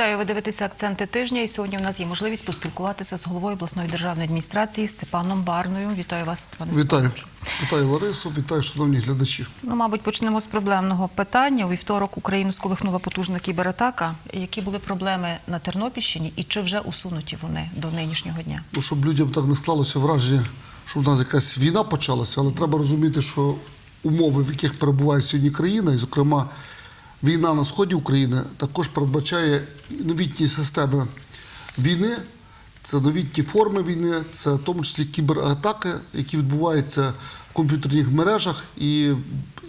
Вітаю, ви дивитеся акценти тижня. І сьогодні у нас є можливість поспілкуватися з головою обласної державної адміністрації Степаном Барною. Вітаю вас, Степане Вітаю, вітаю Ларису, вітаю, шановні глядачі. Ну, мабуть, почнемо з проблемного питання. У вівторок Україну сколихнула потужна кібератака. Які були проблеми на Тернопільщині, і чи вже усунуті вони до нинішнього дня? Ну, щоб людям так не склалося враження, що в нас якась війна почалася, але треба розуміти, що умови, в яких перебуває сьогодні країна, і, зокрема, війна на сході України, також передбачає новітні системи війни. Це новітні форми війни, це в тому числі кібератаки, які відбуваються в комп'ютерних мережах, і,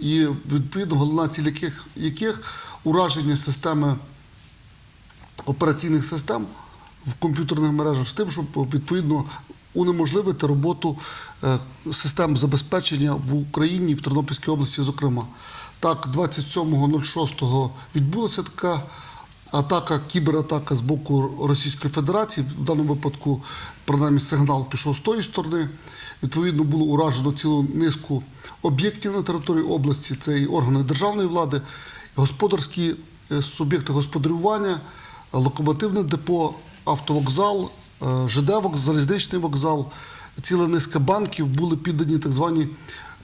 і відповідно головна ціль яких, яких ураження системи операційних систем в комп'ютерних мережах з тим, щоб відповідно унеможливити роботу е, систем забезпечення в Україні в Тернопільській області, зокрема. Так, 27.06 відбулася така атака, кібератака з боку Російської Федерації. В даному випадку, принаймні, сигнал пішов з тої сторони. Відповідно, було уражено цілу низку об'єктів на території області. Це і органи державної влади, господарські е, суб'єкти господарювання, локомотивне депо, автовокзал, е, ЖД вокзал, залізничний вокзал, ціла низка банків були піддані так званій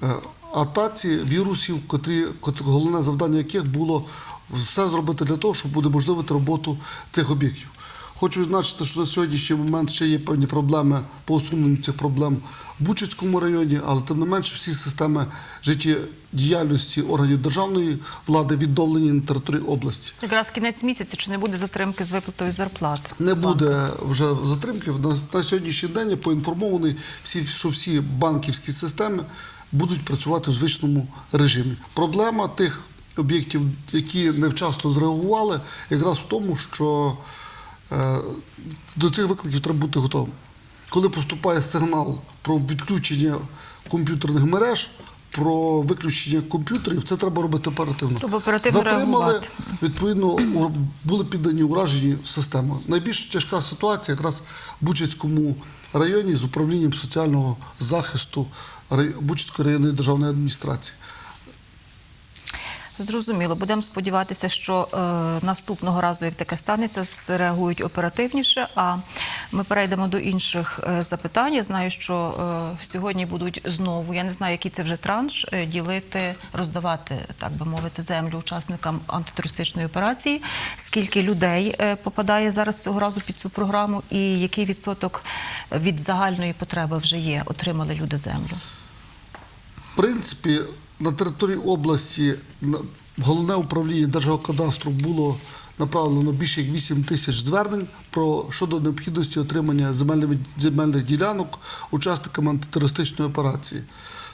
е, атаці вірусів, котрі, кот- головне завдання яких було все зробити для того, щоб унеможливити роботу цих об'єктів. Хочу відзначити, що на сьогоднішній момент ще є певні проблеми по усуненню цих проблем в Бучицькому районі, але тим не менше всі системи життєдіяльності органів державної влади відновлені на території області. Якраз кінець місяця чи не буде затримки з виплатою зарплат? Не буде вже затримки. На, на сьогоднішній день я поінформований, всі, що всі банківські системи будуть працювати в звичному режимі. Проблема тих об'єктів, які невчасно зреагували, якраз в тому, що е, до цих викликів треба бути готовим. Коли поступає сигнал про відключення комп'ютерних мереж, про виключення комп'ютерів, це треба робити оперативно. Треба оперативно Затримали, реагувати. відповідно, були піддані уражені системи. Найбільш тяжка ситуація якраз в Бучицькому районі з управлінням соціального захисту Бучицької районної державної адміністрації. Зрозуміло, будемо сподіватися, що е, наступного разу, як таке станеться, зреагують оперативніше. А ми перейдемо до інших е, запитань. Я знаю, що е, сьогодні будуть знову, я не знаю, який це вже транш, е, ділити, роздавати, так би мовити, землю учасникам антитерористичної операції. Скільки людей е, попадає зараз цього разу під цю програму, і який відсоток від загальної потреби вже є, отримали люди землю? Принципі, на території області в головне управління Держгеокадастру було направлено більше як 8 тисяч звернень про щодо необхідності отримання земельних, земельних ділянок учасниками антитерористичної операції.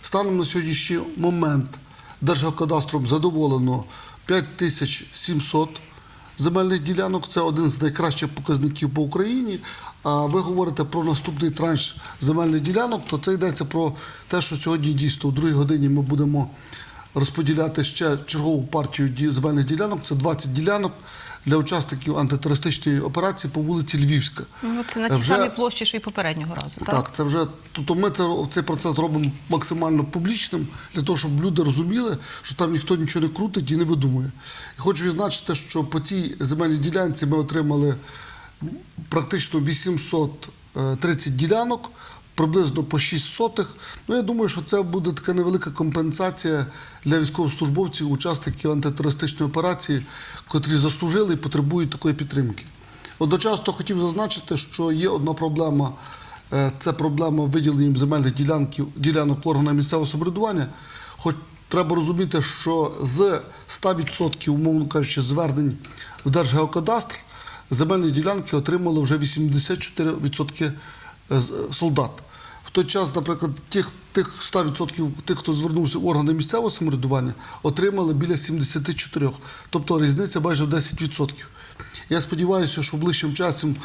Станом на сьогоднішній момент Держгеокадастром задоволено 5700 земельних ділянок. Це один з найкращих показників по Україні. А ви говорите про наступний транш земельних ділянок, то це йдеться про те, що сьогодні дійсно у другій годині ми будемо розподіляти ще чергову партію земельних ділянок. Це 20 ділянок для учасників антитерористичної операції по вулиці Львівська. Ну, це на ті Вже- самі площі, що й попереднього разу. Так, так, це вже тобто ми це цей процес робимо максимально публічним для того, щоб люди розуміли, що там ніхто нічого не крутить і не видумує. І хочу відзначити, що по цій земельній ділянці ми отримали практично 830 ділянок. Приблизно по 6 сотих. Ну, я думаю, що це буде така невелика компенсація для військовослужбовців, учасників антитерористичної операції, котрі заслужили і потребують такої підтримки. Одночасно хотів зазначити, що є одна проблема Е, це проблема виділення земельних ділянків, ділянок органам місцевого самоврядування. Хоч треба розуміти, що з 100%, умовно кажучи, звернень в Держгеокадастр земельні ділянки отримали вже 84% солдат. В той час, наприклад, тих, тих 100% тих, хто звернувся в органи місцевого самоврядування, отримали біля 74%. Тобто різниця майже в 10%. Я сподіваюся, що ближчим часом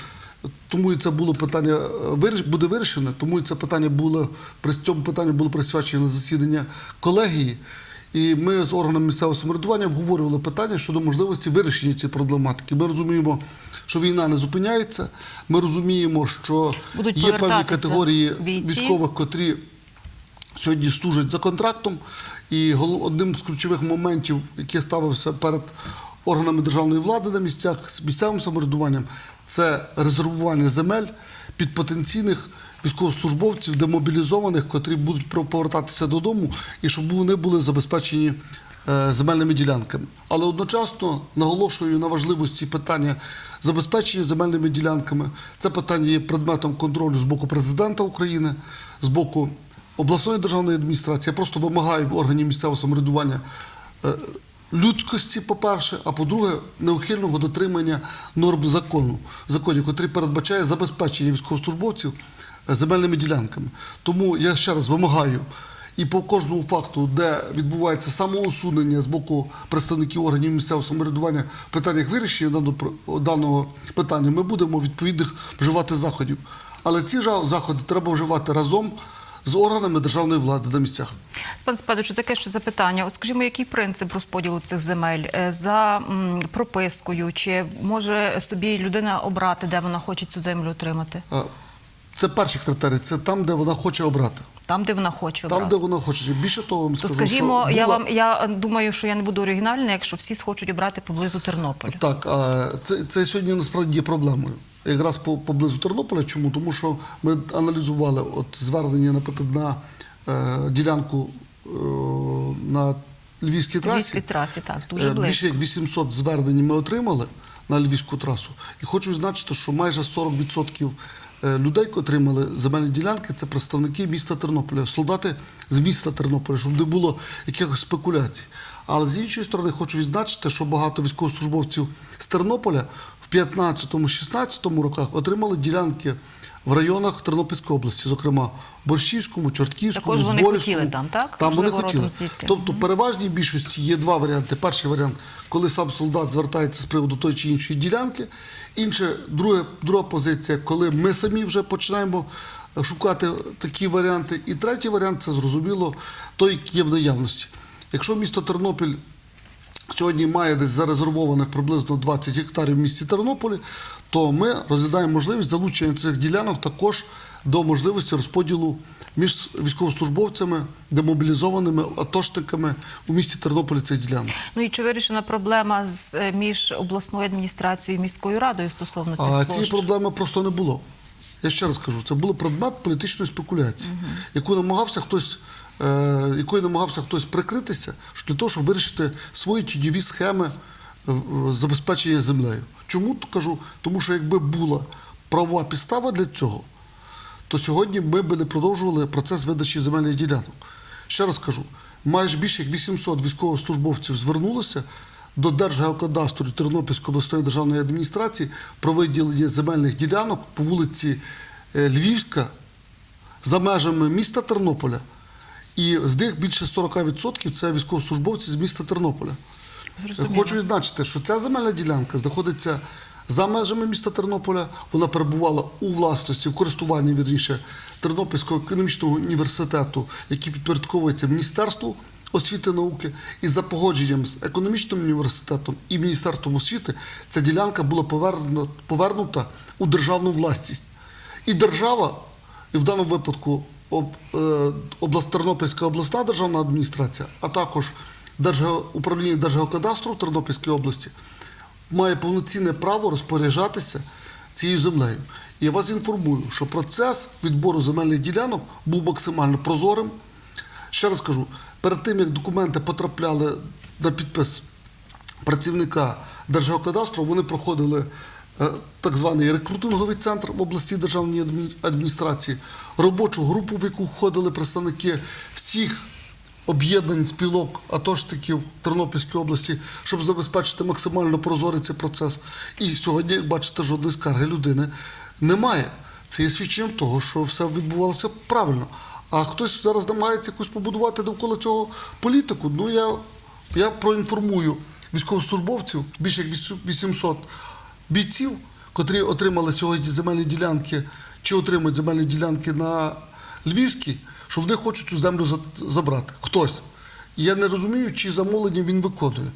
тому і це було питання е, буде вирішене, тому і це питання було при цьому питанню було присвячено засідання колегії. І ми з органами місцевого самоврядування обговорювали питання щодо можливості вирішення цієї проблематики. Ми розуміємо, що війна не зупиняється. Ми розуміємо, що Будуть є певні категорії бійці. військових, котрі сьогодні служать за контрактом. І одним з ключових моментів, який ставився перед органами державної влади на місцях, з місцевим самоврядуванням, це резервування земель під потенційних військовослужбовців, демобілізованих, котрі будуть повертатися додому, і щоб вони були забезпечені е, земельними ділянками. Але одночасно наголошую на важливості питання забезпечення земельними ділянками. Це питання є предметом контролю з боку президента України, з боку обласної державної адміністрації. Я просто вимагаю в органів місцевого самоврядування е, людськості, по-перше, а по-друге, неухильного дотримання норм закону, законів, котрий передбачає забезпечення військовослужбовців земельними ділянками. Тому я ще раз вимагаю. І по кожному факту, де відбувається самоусунення з боку представників органів місцевого самоврядування в питаннях вирішення даного, питання, ми будемо відповідних вживати заходів. Але ці заходи треба вживати разом з органами державної влади на місцях. Пан Спадовичу, таке ще запитання. От скажімо, який принцип розподілу цих земель Е, за пропискою? Чи може собі людина обрати, де вона хоче цю землю отримати? Е, Це перший критерій, це там, де вона хоче обрати. Там, де вона хоче Там, обрати. де вона хоче. Більше того, вам То скажу, скажімо, що я була- вам я думаю, що я не буду оригінальна, якщо всі схочуть обрати поблизу Тернополя. Так, а це, це сьогодні насправді є проблемою. Якраз по, поблизу Тернополя. Чому? Тому що ми аналізували от звернення, наприклад, на е, ділянку е, на Львівській трасі. Львівській трасі, так, дуже Е, близько. Більше як 800 звернень ми отримали на Львівську трасу. І хочу відзначити, що майже 40% е, людей, які отримали земельні ділянки, це представники міста Тернополя, солдати з міста Тернополя, щоб не було якихось спекуляцій. Але з іншої сторони, хочу відзначити, що багато військовослужбовців з Тернополя в 15-16 роках отримали ділянки в районах Тернопільської області, зокрема Борщівському, Чортківському, Також вони Зборівському. хотіли там, так? Там вони хотіли. Тобто, переважній більшості є два варіанти. Перший варіант, коли сам солдат звертається з приводу тої чи іншої ділянки. Інше, друге, друга позиція, коли ми самі вже починаємо шукати такі варіанти. І третій варіант це зрозуміло той, який є в наявності. Якщо місто Тернопіль сьогодні має десь зарезервованих приблизно 20 гектарів в місті Тернополі, то ми розглядаємо можливість залучення цих ділянок також до можливості розподілу між військовослужбовцями, демобілізованими атошниками у місті Тернополі цих ділянок. Ну і чи вирішена проблема з е, між обласною адміністрацією і міською радою стосовно цих А площ? цієї проблеми просто не було. Я ще раз кажу, це був предмет політичної спекуляції, яку намагався хтось, якою намагався хтось прикритися для того, щоб вирішити свої тіньові схеми е, е, забезпечення землею. Чому кажу? Тому що якби була правова підстава для цього, то сьогодні ми б не продовжували процес видачі земельних ділянок. Ще раз кажу, майже більше як 800 військовослужбовців звернулося до Держгеокадастру Тернопільської обласної державної адміністрації про виділення земельних ділянок по вулиці е, Львівська за межами міста Тернополя. І з них більше 40% це військовослужбовці з міста Тернополя. Зрозуміло. Хочу відзначити, що ця земельна ділянка знаходиться за межами міста Тернополя. Вона перебувала у власності, в користуванні вірніше Тернопільського економічного університету, який підпорядковується Міністерству освіти науки. І за погодженням з економічним університетом і Міністерством освіти ця ділянка була повернута, у державну власність. І держава, і в даному випадку область, Тернопільська обласна державна адміністрація, а також управління Держгеокадастру в Тернопільській області, має повноцінне право розпоряджатися цією землею. І я вас інформую, що процес відбору земельних ділянок був максимально прозорим. Ще раз кажу, перед тим як документи потрапляли на підпис працівника Держгеокадастру, вони проходили е, так званий рекрутинговий центр в області державної адмі- адміністрації, робочу групу, в яку входили представники всіх об'єднань спілок атошників Тернопільської області, щоб забезпечити максимально прозорий цей процес. І сьогодні, як бачите, жодної скарги людини немає. Це є свідченням того, що все відбувалося правильно. А хтось зараз намагається якусь побудувати довкола цього політику. Ну я, я проінформую військовослужбовців, більше як 800 бійців, котрі отримали сьогодні земельні ділянки чи отримують земельні ділянки на Львівській, що вони хочуть цю землю за- забрати. Хтось. Я не розумію, чи замовлення він виконує,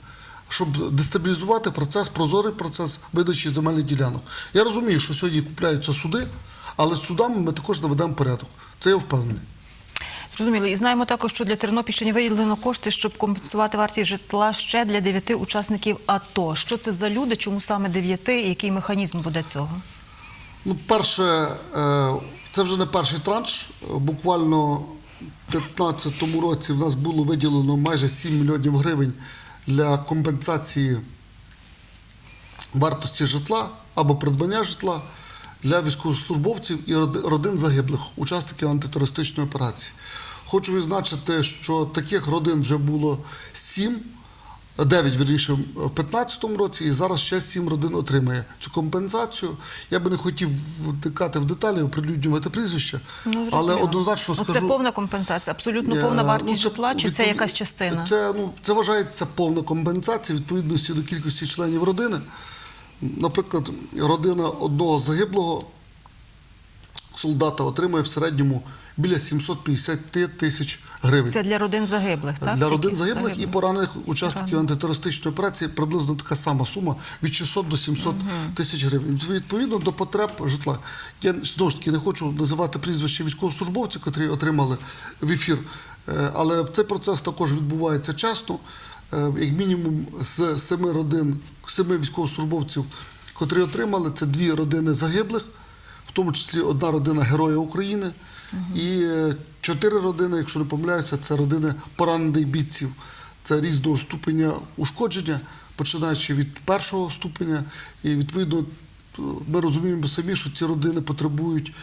щоб дестабілізувати процес, прозорий процес видачі земельних ділянок. Я розумію, що сьогодні купляються суди, але з судами ми також наведемо порядок. Це я впевнений. Зрозуміло. І знаємо також, що для Тернопільщини виділено кошти, щоб компенсувати вартість житла ще для дев'яти учасників АТО. Що це за люди? Чому саме дев'яти? Який механізм буде цього? Ну, перше, е, це вже не перший транш. Буквально в 2015 році в нас було виділено майже 7 мільйонів гривень для компенсації вартості житла або придбання житла для військовослужбовців і родин загиблих, учасників антитерористичної операції. Хочу відзначити, що таких родин вже було 7, 9, вірніше, в 2015 році, і зараз ще 7 родин отримає цю компенсацію. Я би не хотів втикати в деталі, оприлюднювати прізвища, Ну, але однозначно Ну, скажу... Це повна компенсація, абсолютно Е, повна вартість ну, житла, чи це якась частина? Це, ну, це вважається повна компенсація відповідності до кількості членів родини. Наприклад, родина одного загиблого солдата отримує в середньому біля 750 тисяч гривень. Це для родин загиблих, так? Для родин Які загиблих і поранених учасників антитерористичної операції приблизно така сама сума від 600 до 700 тисяч гривень. Відповідно до потреб житла. Я знову ж таки не хочу називати прізвище військовослужбовців, котрі отримали в ефір, е, але цей процес також відбувається часто. Е, Як мінімум з семи родин, семи військовослужбовців, котрі отримали, це дві родини загиблих, тому числі одна родина Героя України. І е, чотири родини, якщо не помиляюся, це родини поранених бійців. Це різного ступеня ушкодження, починаючи від першого ступеня. І відповідно ми розуміємо самі, що ці родини потребують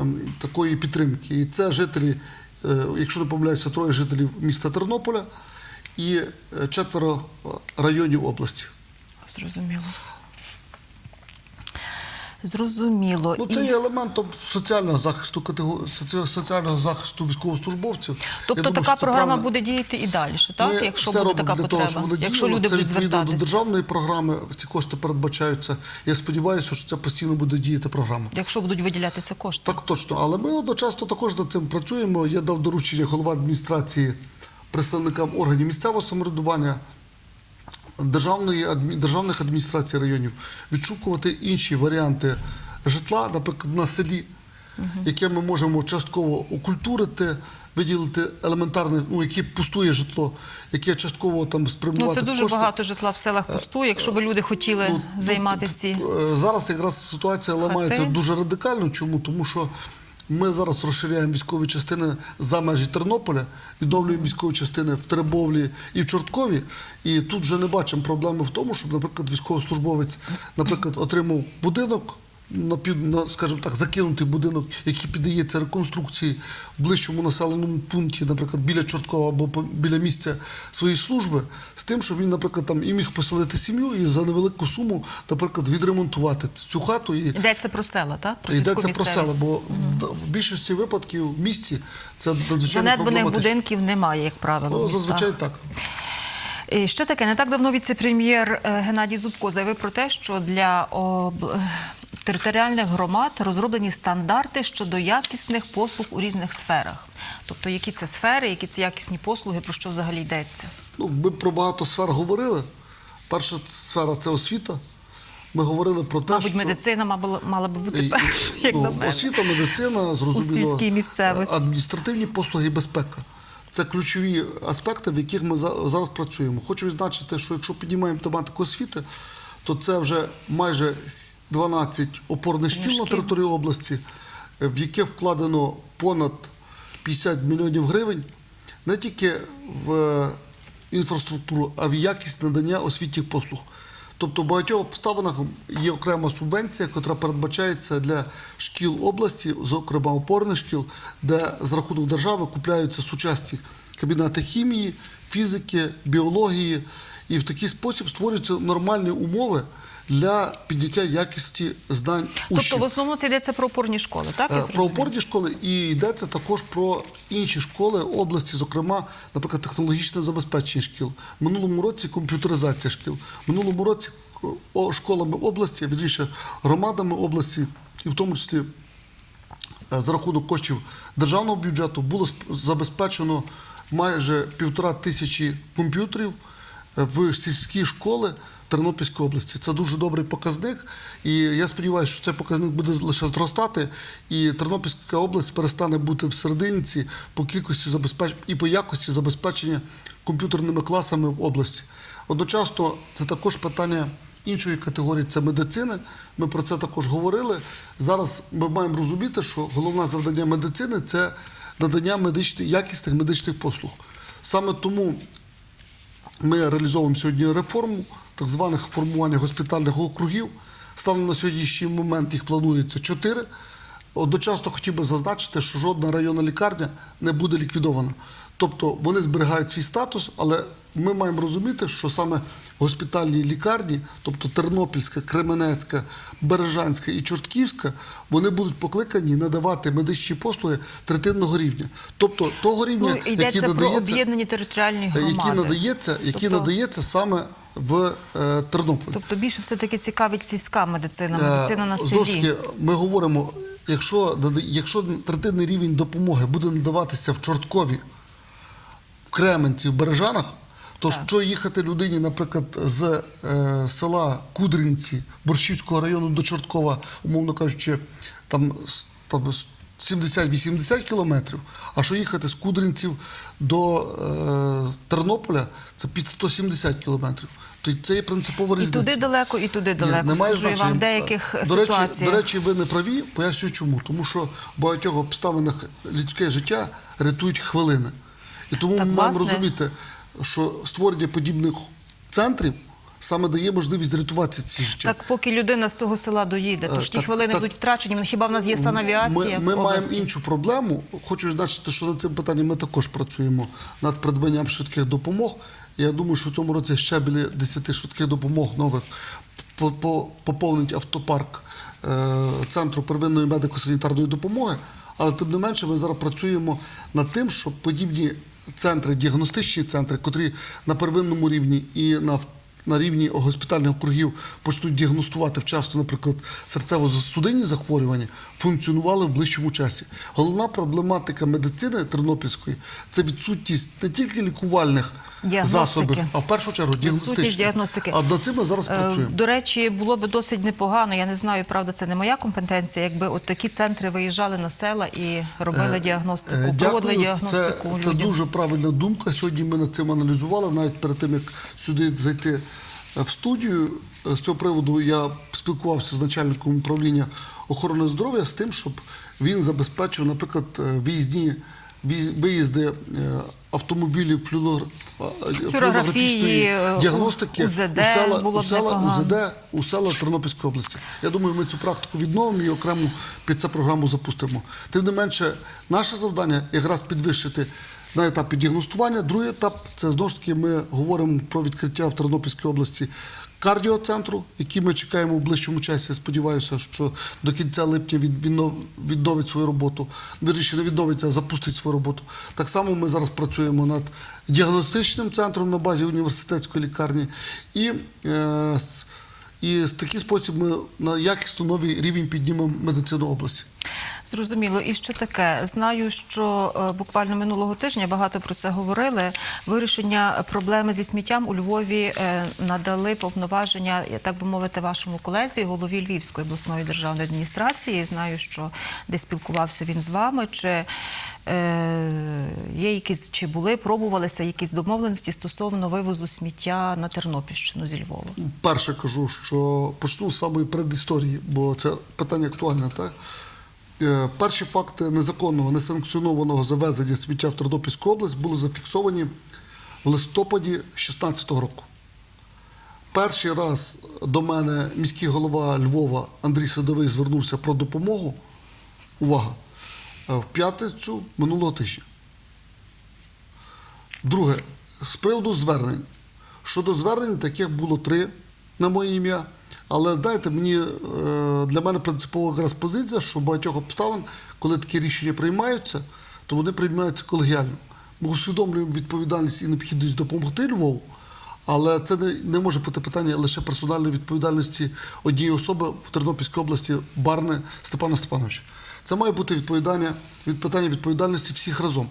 ем, такої підтримки. І це жителі, е, якщо не помиляюся, троє жителів міста Тернополя і е, четверо районів області. Зрозуміло. Зрозуміло. Ну, І- це є елементом соціального захисту катего- соціального захисту військовослужбовців. Тобто думаю, така програма правильно. буде діяти і далі, так? Ми якщо все буде робимо така для того, потреба, щоб воно якщо люди це будуть відповідно до державної програми. Ці кошти передбачаються. Я сподіваюся, що це постійно буде діяти програма. Якщо будуть виділятися кошти. Так точно, але ми одночасно також над цим працюємо. Я дав доручення голова адміністрації представникам органів місцевого самоврядування. Державної державних адміністрацій районів відшукувати інші варіанти житла, наприклад, на селі, яке ми можемо частково окультурити, виділити елементарне, ну яке пустує житло, яке частково там Ну, це дуже кошти. багато житла в селах пустує, якщо б люди хотіли Ну, займати ну, ці. е, Зараз якраз ситуація ламається Хати. дуже радикально. Чому? Тому що ми зараз розширяємо військові частини за межі Тернополя, відновлюємо військові частини в Теребовлі і в Чорткові. І тут вже не бачимо проблеми в тому, щоб, наприклад, військовослужбовець, наприклад, отримав будинок. На пів, на, скажімо так, закинутий будинок, який піддається реконструкції в ближчому населеному пункті, наприклад, біля Чорткова або біля місця своєї служби, з тим, щоб він, наприклад, там і міг поселити сім'ю і за невелику суму, наприклад, відремонтувати цю хату і Йдеться про села, так? Про йдеться про села. Бо в- в більшості випадків в місті це надзвичайно проблематично. будинків немає, як правило. Ну, зазвичай так. І ще таке, не так давно віце-прем'єр е, Геннадій Зубко заявив про те, що для територіальних громад розроблені стандарти щодо якісних послуг у різних сферах. Тобто, які це сфери, які це якісні послуги, про що взагалі йдеться? Ну, ми про багато сфер говорили. Перша сфера це освіта. Ми говорили про те, Мабуть, що медицина мала, мала би бути Е, першою, як ну, на мене. Освіта, медицина, зрозуміло, е, адміністративні послуги і безпека. Це ключові аспекти, в яких ми за- зараз працюємо. Хочу відзначити, що якщо піднімаємо тематику освіти, то це вже майже 12 опорних шкіл на території області, е, в яке вкладено понад 50 мільйонів гривень не тільки в е, інфраструктуру, а в якість надання освітніх послуг. Тобто в багатьох обставинах є окрема субвенція, яка передбачається для шкіл області, зокрема опорних шкіл, де за рахунок держави купляються сучасні кабінети хімії, фізики, біології, і в такий спосіб створюються нормальні умови для підняття якості знань Тобто, в основному це йдеться про опорні школи, так? я Е, Про опорні школи і йдеться також про інші школи області, зокрема, наприклад, технологічне забезпечення шкіл. Минулому році комп'ютеризація шкіл. Минулому році е, школами області, вірніше, громадами області, і в тому числі е, за рахунок коштів державного бюджету було забезпечено майже півтора тисячі комп'ютерів в сільські школи Тернопільської області. Це дуже добрий показник, і я сподіваюся, що цей показник буде лише зростати, і Тернопільська область перестане бути в серединці по кількості забезпечення і по якості забезпечення комп'ютерними класами в області. Одночасно, це також питання іншої категорії це медицини. Ми про це також говорили. Зараз ми маємо розуміти, що головне завдання медицини це надання медичних, якісних медичних послуг. Саме тому ми реалізовуємо сьогодні реформу так званих формування госпітальних округів. Станом на сьогоднішній момент їх планується чотири. Одночасно хотів би зазначити, що жодна районна лікарня не буде ліквідована. Тобто вони зберігають свій статус, але ми маємо розуміти, що саме госпітальні лікарні, тобто Тернопільська, Кременецька, Бережанська і Чортківська, вони будуть покликані надавати медичні послуги третинного рівня. Тобто того рівня, Ну, який надається територіальні громади. який надається, який Тобто- надається саме в е, Тернополі. Тобто більше все-таки цікавить сільська медицина, Е, медицина на знову ж таки, ми говоримо, якщо, якщо третинний рівень допомоги буде надаватися в Чорткові, в Кременці, в Бережанах, то Так. що їхати людині, наприклад, з е, села Кудринці Борщівського району до Чорткова, умовно кажучи, там, там с- 70-80 кілометрів, а що їхати з Кудринців до е, Тернополя, це під 170 кілометрів. Це є принципова І різниця. туди далеко, і туди Ні, далеко. немає Скажу значення. вам деяких до речі, ситуаціях. до речі, ви не праві, пояснюю чому. Тому що в багатьох обставинах людське життя рятують хвилини. І тому Так, ми маємо розуміти, що створення подібних центрів саме дає можливість рятувати ці життя. Так, поки людина з цього села доїде, то Е, ж ті так, хвилини так. будуть втрачені. Хіба в нас є санавіація? Ми, ми маємо іншу проблему. Хочу відзначити, що над цим питанням ми також працюємо над придбанням швидких допомог. Я думаю, що в цьому році ще біля 10 швидких допомог нових по- по- поповнить автопарк е, центру первинної медико-санітарної допомоги. Але тим не менше, ми зараз працюємо над тим, щоб подібні центри, діагностичні центри, котрі на первинному рівні і на на рівні госпітальних округів почнуть діагностувати вчасно, наприклад, серцево-судинні захворювання, функціонували в ближчому часі. Головна проблематика медицини тернопільської це відсутність не тільки лікувальних засобів, а в першу чергу діагностичних. А над цим ми зараз Е, працюємо. До речі, було б досить непогано. Я не знаю, правда, це не моя компетенція. Якби от такі центри виїжджали на села і робили діагностику, Е, проводили діагностику Це, це дуже правильна думка. Сьогодні ми над цим аналізували. Навіть перед тим, як сюди зайти е, в студію, е, з цього приводу я спілкувався з начальником управління охорони здоров'я з тим, щоб він забезпечив, наприклад, е, виїзні виїзди е, автомобілів флюор- флюорографічної діагностики УЗД у села, у села. УЗД у села Тернопільської області. Я думаю, ми цю практику відновимо і окремо під цю програму запустимо. Тим не менше, наше завдання якраз підвищити на етапі діагностування. Другий етап це знову ж таки ми говоримо про відкриття в Тернопільській області кардіоцентру, який ми чекаємо в ближчому часі. Сподіваюся, що до кінця липня він відновить свою роботу. Вірніше, не відновить, запустить свою роботу. Так само ми зараз працюємо над діагностичним центром на базі університетської лікарні. І е, і в такий спосіб ми на якісно новий рівень піднімемо медицину області. Зрозуміло. І ще таке. Знаю, що е, буквально минулого тижня багато про це говорили. Вирішення проблеми зі сміттям у Львові е, надали повноваження, так би мовити, вашому колезі, голові Львівської обласної державної адміністрації. Знаю, що десь спілкувався він з вами. Чи е, є якісь чи були, пробувалися якісь домовленості стосовно вивозу сміття на Тернопільщину зі Львова? Перше кажу, що почну з самої предісторії, бо це питання актуальне. Так? Е, Перші факти незаконного, несанкціонованого завезення сміття в Тернопільську область були зафіксовані в листопаді 2016 року. Перший раз до мене міський голова Львова Андрій Садовий звернувся про допомогу. Увага! е, В п'ятницю минулого тижня. Друге, з приводу звернень. Щодо звернень, таких було три на моє ім'я. Але дайте мені е, для мене принципова якраз позиція, що багатьох обставин, коли такі рішення приймаються, то вони приймаються колегіально. Ми усвідомлюємо відповідальність і необхідність допомогти Львову, але це не, не може бути питання лише персональної відповідальності однієї особи в Тернопільській області Барни Степана Степановича. Це має бути відповідання від питання відповідальності всіх разом.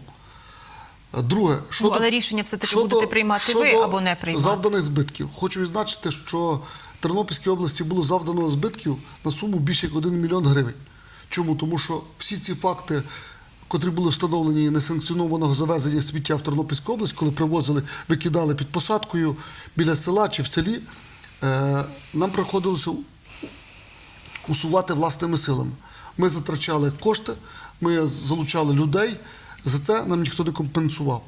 Друге, щодо, Ну, але рішення все-таки будете приймати ви або не приймати. завданих збитків. Хочу відзначити, що Тернопільській області було завдано збитків на суму більше як 1 мільйон гривень. Чому? Тому що всі ці факти, котрі були встановлені несанкціонованого завезення сміття в Тернопільську область, коли привозили, викидали під посадкою біля села чи в селі, е, нам приходилося усувати власними силами. Ми затрачали кошти, ми залучали людей. За це нам ніхто не компенсував.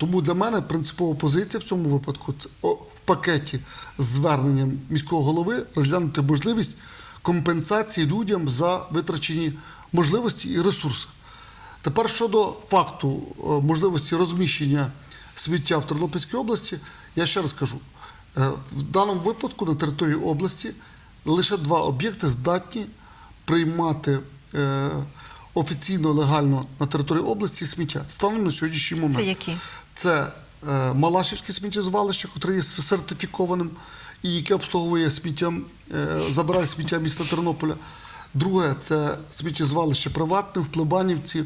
Тому для мене принципова позиція в цьому випадку в пакеті з зверненням міського голови розглянути можливість компенсації людям за витрачені можливості і ресурси. Тепер щодо факту е, можливості розміщення сміття в Тернопільській області, я ще раз кажу: е, в даному випадку на території області лише два об'єкти здатні приймати е, офіційно легально на території області сміття станом на сьогоднішній момент. Це які? Це е, Малашівське сміттєзвалище, яке є сертифікованим і яке обслуговує сміття, е, забирає сміття міста Тернополя. Друге це сміттєзвалище приватне в Плебанівці, е,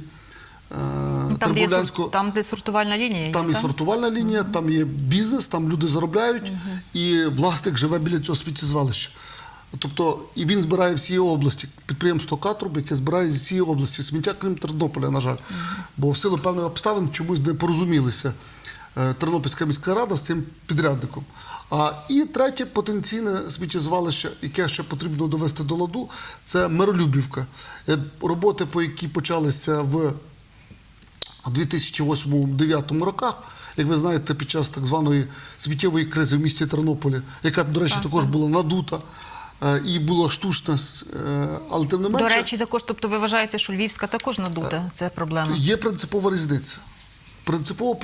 Ну, Там, де, є, там, де сортувальна лінія. Там так? сортувальна лінія, там є бізнес, там люди заробляють, і власник живе біля цього сміттєзвалища. Тобто, і він збирає всі області. Підприємство Катруб, яке збирає зі всієї області сміття, крім Тернополя, на жаль. Бо в силу певних обставин чомусь не порозумілися е, Тернопільська міська рада з цим підрядником. А і третє потенційне сміттєзвалище, яке ще потрібно довести до ладу, це Миролюбівка. Е, Роботи, по якій почалися в у 2008-2009 роках, як ви знаєте, під час так званої сміттєвої кризи в місті Тернополі, яка, до речі, також була надута і була штучна, с- е, але тим не менше До речі, також, тобто ви вважаєте, що Львівська також надута, це проблема. є принципова різниця. Принципова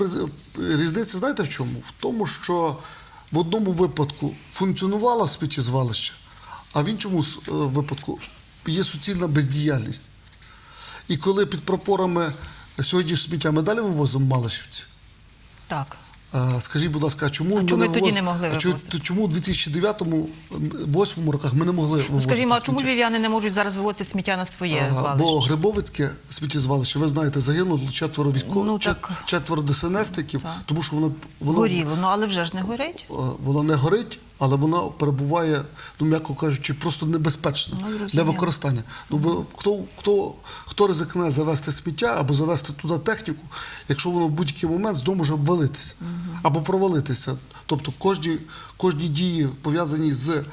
різниця, знаєте в чому? В тому, що в одному випадку функціонувало сміттєзвалище, а в іншому е, випадку є суцільна бездіяльність. І коли під прапорами сьогодні ж сміття ми далі вивозимо в Малишівці, Так. Скажіть, будь ласка, а чому А ми чому тоді не могли вивозити? чому у 2009-2008 роках ми не могли вивозити Ну, Скажімо, а чому вів'яни львів'яни не можуть зараз вивозити сміття на своє А, звалище? Бо Грибовицьке сміттєзвалище, ви знаєте, загинуло четверо військових, Ну, так. четверо ДСНСників, тому що воно, воно, Горіло, ну але вже ж не горить. воно не горить, але воно перебуває, ну м'яко кажучи, просто небезпечно Ну, для використання. Ну ви хто, хто, хто ризикне завести сміття або завести туди техніку, якщо воно в будь-який момент знову може обвалитися або провалитися. Тобто кожні, кожні дії пов'язані з е,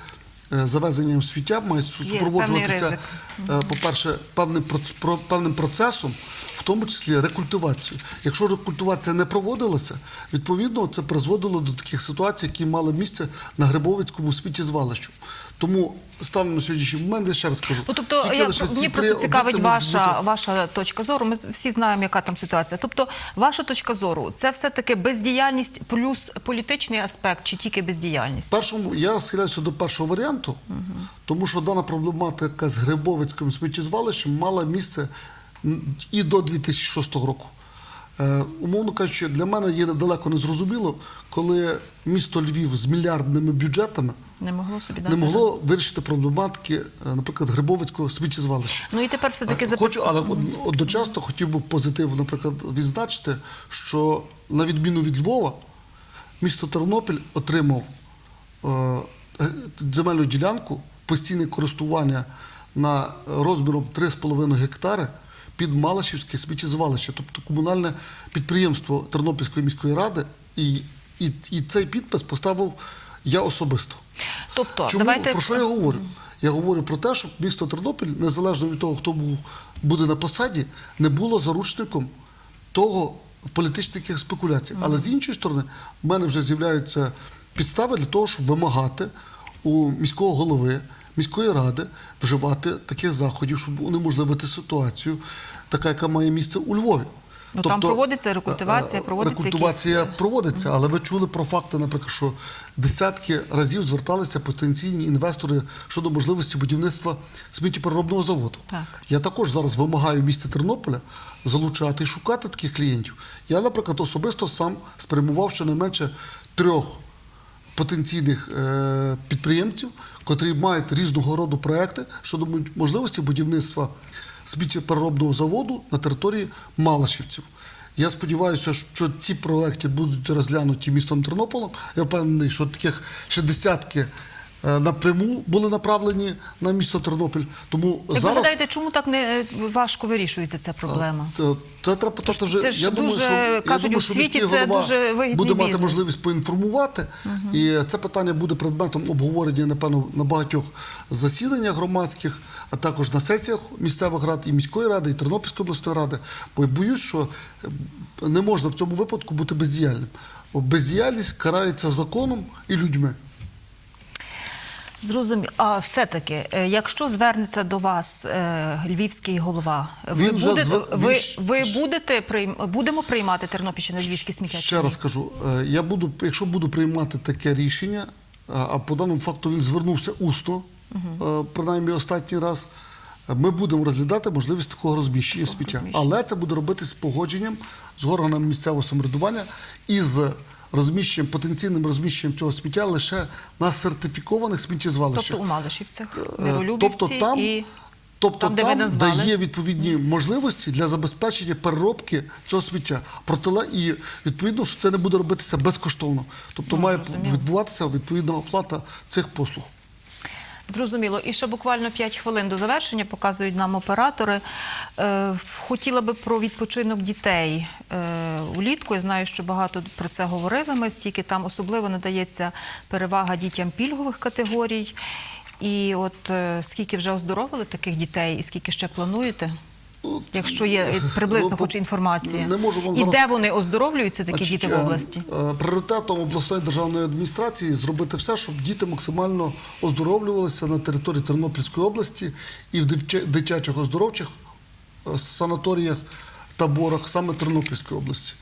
завезенням сміття мають супроводжуватися, е, по-перше, певним проц- про- певним процесом, в тому числі рекультивацією. Якщо рекультивація не проводилася, відповідно це призводило до таких ситуацій, які мали місце на Грибовицькому сміттєзвалищу. Тому станом на сьогоднішній момент я ще раз кажу, Ну, тобто, я, лише мені просто цікавить ваша, бути- ваша точка зору. Ми всі знаємо, яка там ситуація. Тобто, ваша точка зору це все-таки бездіяльність плюс політичний аспект, чи тільки бездіяльність? Першому я схиляюся до першого варіанту, тому що дана проблематика з Грибовицьким сміттєзвалищем мала місце і до 2006 року. Е, умовно кажучи, для мене є далеко незрозуміло, коли місто Львів з мільярдними бюджетами Не могло собі не могло вирішити проблематики, е, наприклад, Грибовицького сміттєзвалища. Ну і тепер все-таки Е, запит... Хочу, але одночасно хотів би позитив, наприклад, відзначити, що на відміну від Львова, місто Тернопіль отримав земельну ділянку, постійне користування на розміром 3,5 гектари під Малашівське сміттєзвалище, тобто комунальне підприємство Тернопільської міської ради, і, і, і цей підпис поставив я особисто. Тобто, Чому давайте про що я говорю? Я говорю про те, щоб місто Тернопіль, незалежно від того, хто був буде на посаді, не було заручником того політичних спекуляцій. Але з іншої сторони, в мене вже з'являються підстави для того, щоб вимагати у міського голови міської ради вживати таких заходів, щоб унеможливити ситуацію, така, яка має місце у Львові. Ну, там проводиться рекультивація, е, е, проводиться рекультивація якісь- проводиться, але ви чули про факти, наприклад, що десятки разів зверталися потенційні інвестори щодо можливості будівництва сміттєпереробного заводу. Так. Я також зараз вимагаю в місті Тернополя залучати і шукати таких клієнтів. Я, наприклад, особисто сам спрямував щонайменше трьох потенційних е, підприємців, котрі мають різного роду проекти щодо мо- можливості будівництва сміттєпереробного заводу на території Малашівців. Я сподіваюся, що ці проекти будуть розглянуті містом Тернополем. Я впевнений, що таких ще десятки напряму були направлені на місто Тернопіль. Тому Як ви гадаєте, чому так не е, важко вирішується ця проблема? Е, Це треба питати вже. це ж я думаю, дуже, що, я думаю, що міський голова буде мати бізнес. можливість поінформувати. І це питання буде предметом обговорення, напевно, на багатьох засіданнях громадських, а також на сесіях місцевих рад і міської ради, і Тернопільської обласної ради. Бо я боюсь, що е, не можна в цьому випадку бути бездіяльним. Бездіяльність карається законом і людьми. Зрозуміло. А все-таки, е, якщо звернеться до вас е, львівський голова, ви, Він вже зв- ви, ви будете прийм- будемо приймати Тернопільщина львівські сміття? Ще раз кажу, е, я буду, якщо буду приймати таке рішення, а- по даному факту він звернувся усно, е, принаймні останній раз. Ми будемо розглядати можливість такого розміщення сміття, розміщення. але це буде робити з погодженням з органами місцевого самоврядування і з розміщенням потенційним розміщенням цього сміття лише на сертифікованих сміттєзвалищах. Тобто у Малишівцях, Е, Миролюбівці тобто там, і тобто там, де там, де є відповідні можливості для забезпечення переробки цього сміття. Протила і відповідно, що це не буде робитися безкоштовно. Тобто Ну, має зрозуміло. відбуватися відповідна оплата цих послуг. Зрозуміло. І ще буквально 5 хвилин до завершення показують нам оператори. Е, хотіла би про відпочинок дітей е, улітку. Я знаю, що багато про це говорили ми, стільки там особливо надається перевага дітям пільгових категорій. І от е, скільки вже оздоровили таких дітей, і скільки ще плануєте? Якщо є приблизно ну, хоч інформація. не можу вам і зараз- де вони оздоровлюються, такі Значить, діти в е, області? е, Пріоритетом обласної державної адміністрації зробити все, щоб діти максимально оздоровлювалися на території Тернопільської області і в дитячих оздоровчих е, санаторіях, таборах саме Тернопільської області.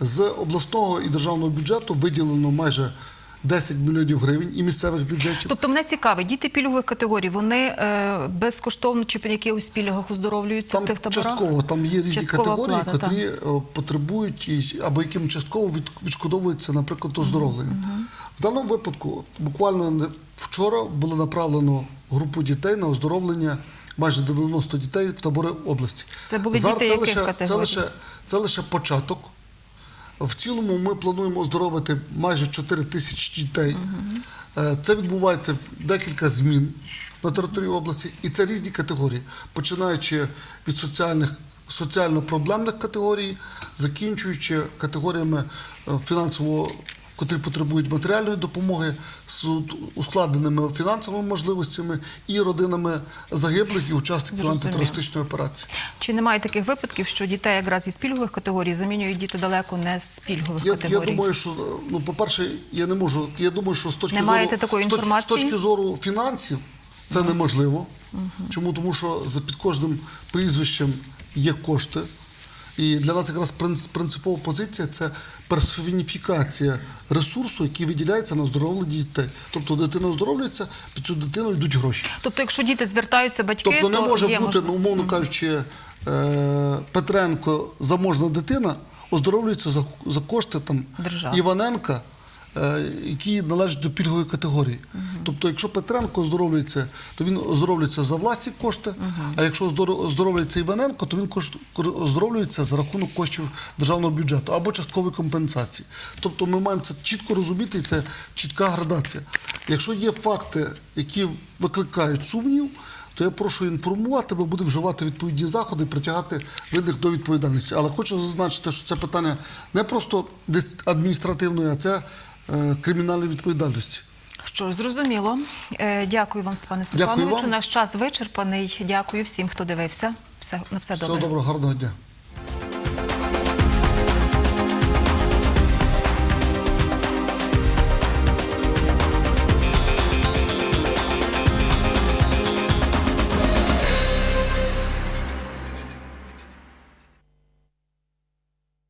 З обласного і державного бюджету виділено майже 10 мільйонів гривень і місцевих бюджетів. Тобто мене цікавить, діти пільгових категорій, вони е, безкоштовно чи по якихось пільгах оздоровлюються Там в тих таборах? частково там є різні Часткова категорії, оплата, які потребують і, або яким частково від, відшкодовується, наприклад, оздоровлення. В даному випадку, от, буквально вчора було направлено групу дітей на оздоровлення. Майже 90 дітей в табори області. Це були Зараз діти це яких лише, це лише це лише початок. В цілому ми плануємо оздоровити майже 4 тисячі дітей. Е, Це відбувається в декілька змін на території області, і це різні категорії, починаючи від соціальних соціально-проблемних категорій, закінчуючи категоріями е, фінансового, котрі потребують матеріальної допомоги з ускладненими фінансовими можливостями і родинами загиблих і учасників Зрозуміло. антитерористичної операції. Чи немає таких випадків, що дітей якраз із пільгових категорій замінюють діти далеко не з пільгових Я, я думаю, що ну, по-перше, я не можу. Я думаю, що з точки Не зору такої з точки зору фінансів це неможливо. Чому? Тому що за під кожним прізвищем є кошти. І для нас якраз принц- принципова позиція це персоніфікація ресурсу, який виділяється на оздоровлення дітей. Тобто дитина оздоровлюється, під цю дитину йдуть гроші. Тобто, якщо діти звертаються батьки, Тобто не то може є бути, мож- ну, умовно кажучи, е, Петренко заможна дитина оздоровлюється за, за кошти там, Держави. Іваненка, які належать до пільгової категорії. Тобто, якщо Петренко оздоровлюється, то він оздоровлюється за власні кошти, а якщо оздоро- оздоровлюється Іваненко, то він оздоровлюється за рахунок коштів державного бюджету або часткової компенсації. Тобто ми маємо це чітко розуміти, і це чітка градація. Якщо є факти, які викликають сумнів, то я прошу інформувати, ми будемо вживати відповідні заходи і притягати винних до відповідальності. Але хочу зазначити, що це питання не просто адміністративної, а це е, кримінальної відповідальності. Що ж, зрозуміло. Е, Дякую вам, Степане Степановичу. Наш час вичерпаний. Дякую всім, хто дивився. Все, на все добре. Всього доброго, гарного дня.